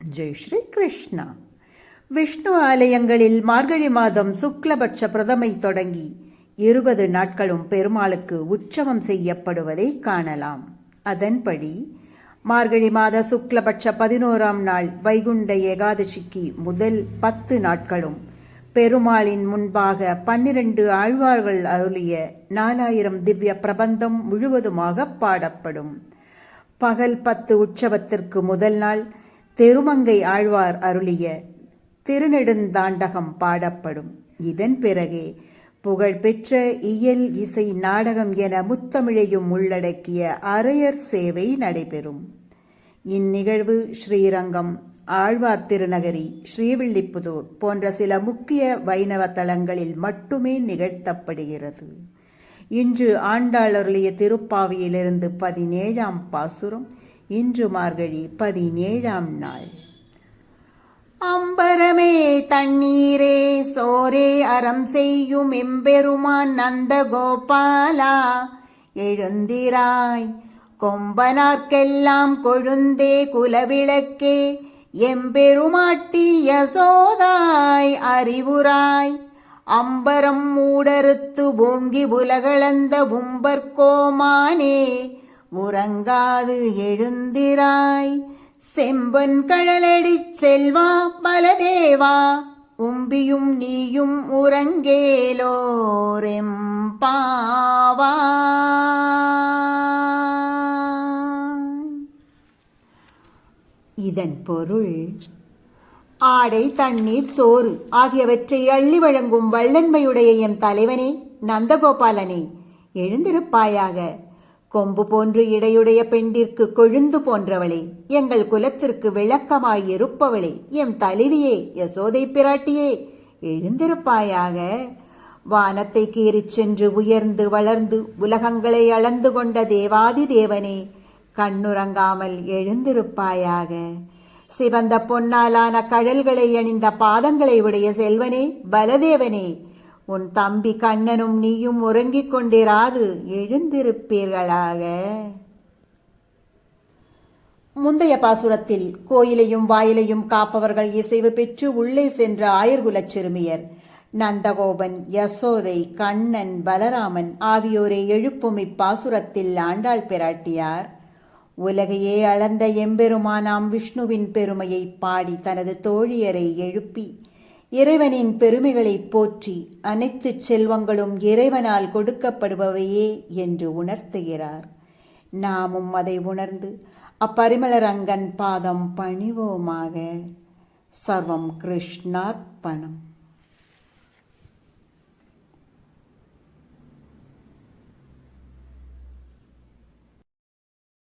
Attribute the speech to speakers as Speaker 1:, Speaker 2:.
Speaker 1: ஜெய் ஸ்ரீ கிருஷ்ணா விஷ்ணு ஆலயங்களில் மார்கழி மாதம் சுக்லபட்ச பிரதமை தொடங்கி இருபது நாட்களும் பெருமாளுக்கு உற்சவம் செய்யப்படுவதை காணலாம். அதன்படி மார்கழி மாத சுக்லபட்ச பதினோராம் நாள் வைகுண்ட ஏகாதசிக்கு முதல் பத்து நாட்களும் பெருமாளின் முன்பாக பன்னிரண்டு ஆழ்வார்கள் அருளிய நாலாயிரம் திவ்ய பிரபந்தம் முழுவதுமாக பாடப்படும். பகல் பத்து உற்சவத்திற்கு முதல் நாள் தெருமங்கை ஆழ்வார் அருளிய திருநெடுந்தாண்டகம் பாடப்படும். இதன் பிறகே புகழ்பெற்ற இயல் இசை நாடகம் என முத்தமிழையும் உள்ளடக்கிய அரையர் சேவை நடைபெறும். இந்நிகழ்வு ஸ்ரீரங்கம் ஆழ்வார் திருநகரி ஸ்ரீவில்லிபுதூர் போன்ற சில முக்கிய வைணவ தலங்களில் மட்டுமே நிகழ்த்தப்படுகிறது. இன்று ஆண்டாளருளிய திருப்பாவியிலிருந்து பதினேழாம் பாசுரம் இன்று மார்கழி பதினேழாம் நாள். அம்பரமே தண்ணீரே சோரே அறம் செய்யும் எம்பெருமான் நந்த கோபாலா எழுந்திராய் கொம்பனார்க்கெல்லாம் கொழுந்தே குலவிளக்கே எம்பெருமாட்டி யசோதாய் அறிவுராய். அம்பரம் மூடறுத்து ஓங்கி உலகளந்த உம்பர்கோமானே உறங்காது எழுந்திராய். செம்பன் கடலடிச் செல்வா பலதேவா. உம்பியும் நீயும் உறங்கேலோரெம் பாவா. இதன் பொருள் ஆடை தண்ணீர் சோறு ஆகியவற்றை அள்ளி வழங்கும் வல்லன்மையுடைய என் தலைவனே நந்தகோபாலனே. எழுந்திருப்பாயாக. கொம்பு போன்று இடையுடைய பெண்டிற்கு கொழுந்து போன்றவளே எங்கள் குலத்திற்கு விளக்கமாய் இருப்பவளே எம் தலைவியே யசோதை பிராட்டியே எழுந்திருப்பாயாக. வானத்தை கீறிச் சென்று உயர்ந்து வளர்ந்து உலகங்களை அளந்து கொண்ட தேவாதி தேவனே கண்ணுறங்காமல் எழுந்திருப்பாயாக. சிவந்த பொன்னாலான கழல்களை அணிந்த பாதங்களை உடைய செல்வனே பலதேவனே உன் தம்பி கண்ணனும் நீயும் உறங்கிக் கொண்டிராது எழுந்திருப்பீர்களாக? முந்தைய பாசுரத்தில் கோயிலையும் வாயிலையும் காப்பவர்கள் இசைவு பெற்று உள்ளே சென்ற ஆயர்குலச் சிறுமியர் நந்தகோபன் யசோதை கண்ணன் பலராமன் ஆகியோரை எழுப்பும் இப்பாசுரத்தில் ஆண்டாள் பிராட்டியார். உலகையே அளந்த எம்பெருமானாம் விஷ்ணுவின் பெருமையை பாடி தனது தோழியரை எழுப்பி இறைவனின் பெருமைகளை போற்றி அனைத்து செல்வங்களும் இறைவனால் கொடுக்கப்படுபவையே என்று உணர்த்துகிறார். நாமும் அதை உணர்ந்து அப்பரிமளரங்கன் பாதம் பணிவோமாக. சர்வம் கிருஷ்ணார்ப்பணம்.